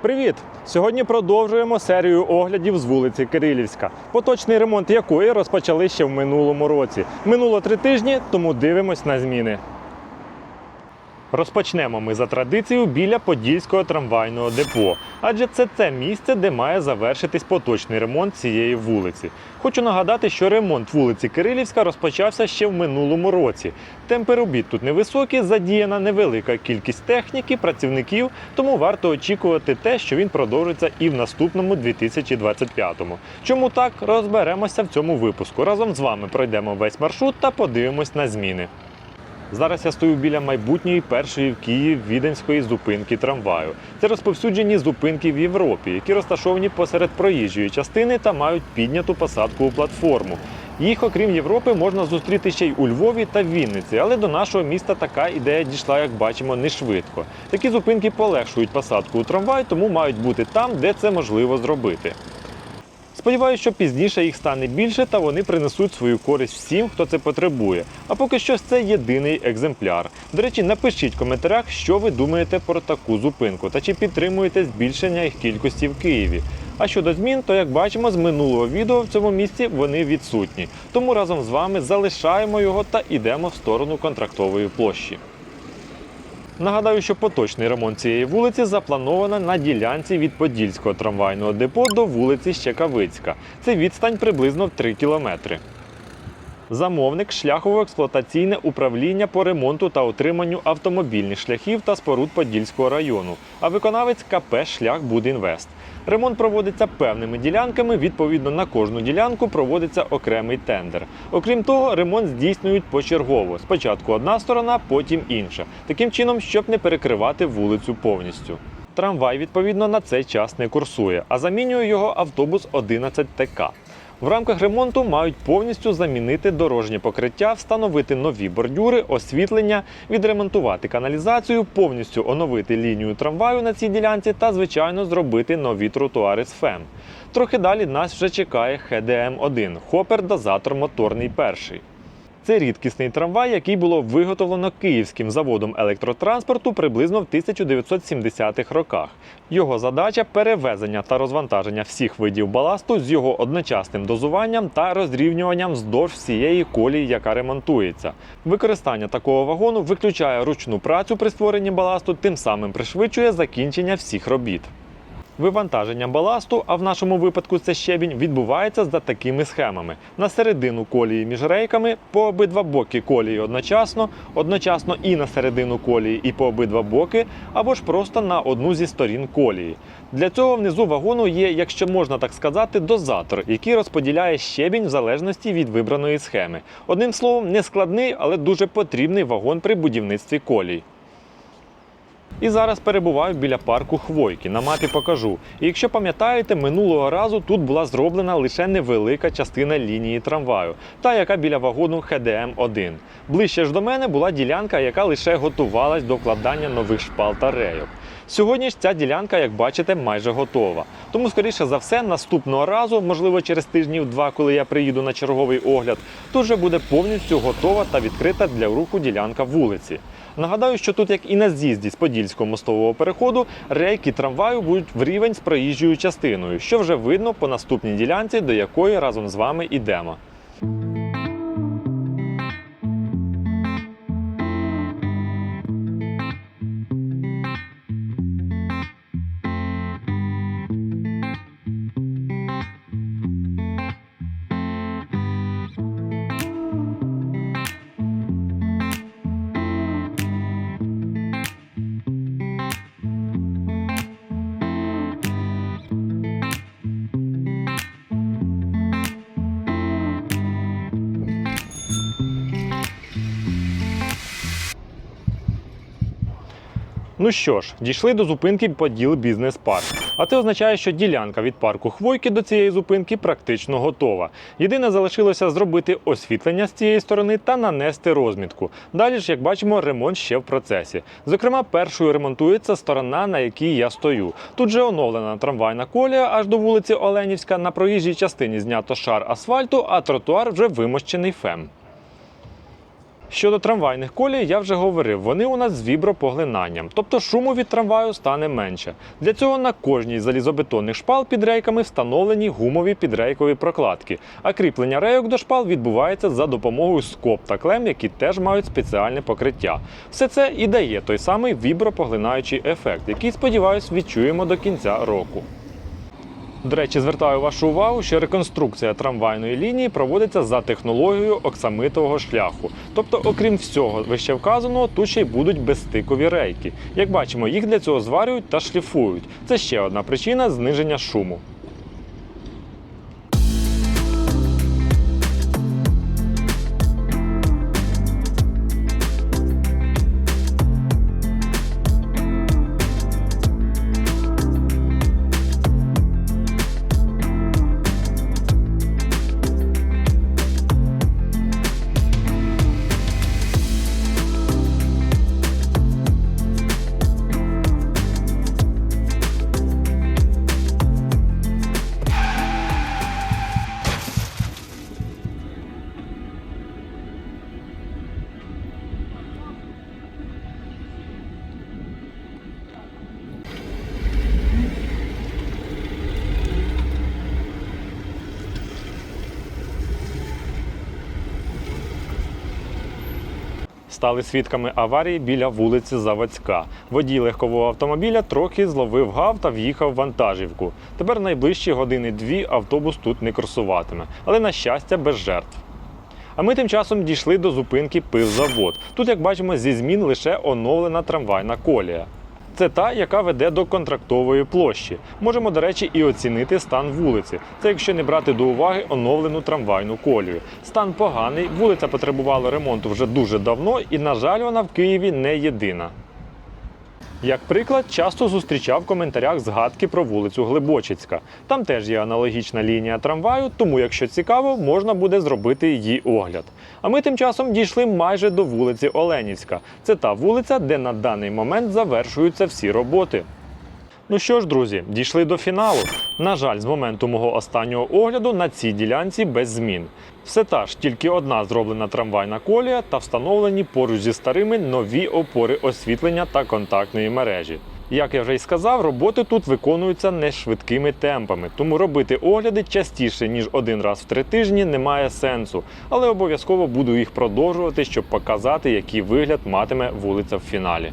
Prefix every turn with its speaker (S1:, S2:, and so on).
S1: Привіт! Сьогодні продовжуємо серію оглядів з вулиці Кирилівська, поточний ремонт якої розпочали ще в минулому році. Минуло три тижні, тому дивимось на зміни. Розпочнемо ми за традицією біля Подільського трамвайного депо, адже це те місце, де має завершитись поточний ремонт цієї вулиці. Хочу нагадати, що ремонт вулиці Кирилівська розпочався ще в минулому році. Темпи робіт тут невисокі, задіяна невелика кількість техніки, працівників, тому варто очікувати те, що він продовжиться і в наступному 2025-му. Чому так розберемося в цьому випуску? Разом з вами пройдемо весь маршрут та подивимось на зміни. Зараз я стою біля майбутньої першої в Києві віденської зупинки трамваю. Це розповсюджені зупинки в Європі, які розташовані посеред проїжджої частини та мають підняту посадку у платформу. Їх, окрім Європи, можна зустріти ще й у Львові та Вінниці, але до нашого міста така ідея дійшла, як бачимо, не швидко. Такі зупинки полегшують посадку у трамвай, тому мають бути там, де це можливо зробити. Сподіваюся, що пізніше їх стане більше та вони принесуть свою користь всім, хто це потребує. А поки що це єдиний екземпляр. До речі, напишіть в коментарях, що ви думаєте про таку зупинку та чи підтримуєте збільшення їх кількості в Києві. А щодо змін, то як бачимо з минулого відео в цьому місці вони відсутні. Тому разом з вами залишаємо його та йдемо в сторону контрактової площі. Нагадаю, що поточний ремонт цієї вулиці заплановано на ділянці від Подільського трамвайного депо до вулиці Щекавицька. Це відстань приблизно в 3 кілометри. Замовник шляхово-експлуатаційне управління по ремонту та утриманню автомобільних шляхів та споруд Подільського району, а виконавець КП Шлях Будінвест. Ремонт проводиться певними ділянками. Відповідно на кожну ділянку проводиться окремий тендер. Окрім того, ремонт здійснюють почергово. Спочатку одна сторона, потім інша. Таким чином, щоб не перекривати вулицю повністю. Трамвай, відповідно, на цей час не курсує, а замінює його автобус 11 ТК. В рамках ремонту мають повністю замінити дорожнє покриття, встановити нові бордюри, освітлення, відремонтувати каналізацію, повністю оновити лінію трамваю на цій ділянці та, звичайно, зробити нові тротуари з ФЕМ. Трохи далі нас вже чекає ХДМ-1 хопер-дозатор моторний перший. Це рідкісний трамвай, який було виготовлено київським заводом електротранспорту приблизно в 1970-х роках. Його задача перевезення та розвантаження всіх видів баласту з його одночасним дозуванням та розрівнюванням вздовж всієї колії, яка ремонтується. Використання такого вагону виключає ручну працю при створенні баласту, тим самим пришвидшує закінчення всіх робіт. Вивантаження баласту, а в нашому випадку це щебінь, відбувається за такими схемами: на середину колії між рейками, по обидва боки колії одночасно, одночасно і на середину колії, і по обидва боки, або ж просто на одну зі сторін колії. Для цього внизу вагону є, якщо можна так сказати, дозатор, який розподіляє щебінь в залежності від вибраної схеми. Одним словом, не складний, але дуже потрібний вагон при будівництві колій. І зараз перебуваю біля парку Хвойки. На мапі покажу. І якщо пам'ятаєте, минулого разу тут була зроблена лише невелика частина лінії трамваю, та яка біля вагону ХДМ-1. Ближче ж до мене була ділянка, яка лише готувалась до вкладання нових шпал та рейок. Сьогодні ж ця ділянка, як бачите, майже готова. Тому, скоріше за все, наступного разу, можливо, через тижнів два, коли я приїду на черговий огляд, тут вже буде повністю готова та відкрита для руху ділянка вулиці. Нагадаю, що тут, як і на з'їзді з Подільського мостового переходу, рейки трамваю будуть в рівень з проїжджою частиною, що вже видно по наступній ділянці, до якої разом з вами йдемо. Ну що ж, дійшли до зупинки Поділ Бізнес Парк. А це означає, що ділянка від парку Хвойки до цієї зупинки практично готова. Єдине залишилося зробити освітлення з цієї сторони та нанести розмітку. Далі ж, як бачимо, ремонт ще в процесі. Зокрема, першою ремонтується сторона, на якій я стою. Тут же оновлена трамвайна колія аж до вулиці Оленівська. На проїжджій частині знято шар асфальту, а тротуар вже вимощений фем. Щодо трамвайних колій, я вже говорив, вони у нас з вібропоглинанням, тобто шуму від трамваю стане менше. Для цього на кожній залізобетонних шпал під рейками встановлені гумові підрейкові прокладки, а кріплення рейок до шпал відбувається за допомогою скоб та клем, які теж мають спеціальне покриття. Все це і дає той самий вібропоглинаючий ефект, який, сподіваюсь, відчуємо до кінця року. До речі, звертаю вашу увагу, що реконструкція трамвайної лінії проводиться за технологією оксамитового шляху. Тобто, окрім всього вище вказаного, тут ще й будуть безстикові рейки. Як бачимо, їх для цього зварюють та шліфують. Це ще одна причина зниження шуму. Стали свідками аварії біля вулиці Заводська. Водій легкового автомобіля трохи зловив гав та в'їхав в вантажівку. Тепер найближчі години-дві автобус тут не курсуватиме, але на щастя без жертв. А ми тим часом дійшли до зупинки пивзавод. Тут, як бачимо, зі змін лише оновлена трамвайна колія. Це та, яка веде до контрактової площі. Можемо, до речі, і оцінити стан вулиці. Це якщо не брати до уваги оновлену трамвайну колію. Стан поганий, вулиця потребувала ремонту вже дуже давно, і, на жаль, вона в Києві не єдина. Як приклад, часто зустрічав в коментарях згадки про вулицю Глибочицька. Там теж є аналогічна лінія трамваю, тому, якщо цікаво, можна буде зробити її огляд. А ми тим часом дійшли майже до вулиці Оленівська. Це та вулиця, де на даний момент завершуються всі роботи. Ну що ж, друзі, дійшли до фіналу. На жаль, з моменту мого останнього огляду на цій ділянці без змін. Все та ж, тільки одна зроблена трамвайна колія та встановлені поруч зі старими нові опори освітлення та контактної мережі. Як я вже й сказав, роботи тут виконуються не швидкими темпами, тому робити огляди частіше ніж один раз в три тижні немає сенсу, але обов'язково буду їх продовжувати, щоб показати, який вигляд матиме вулиця в фіналі.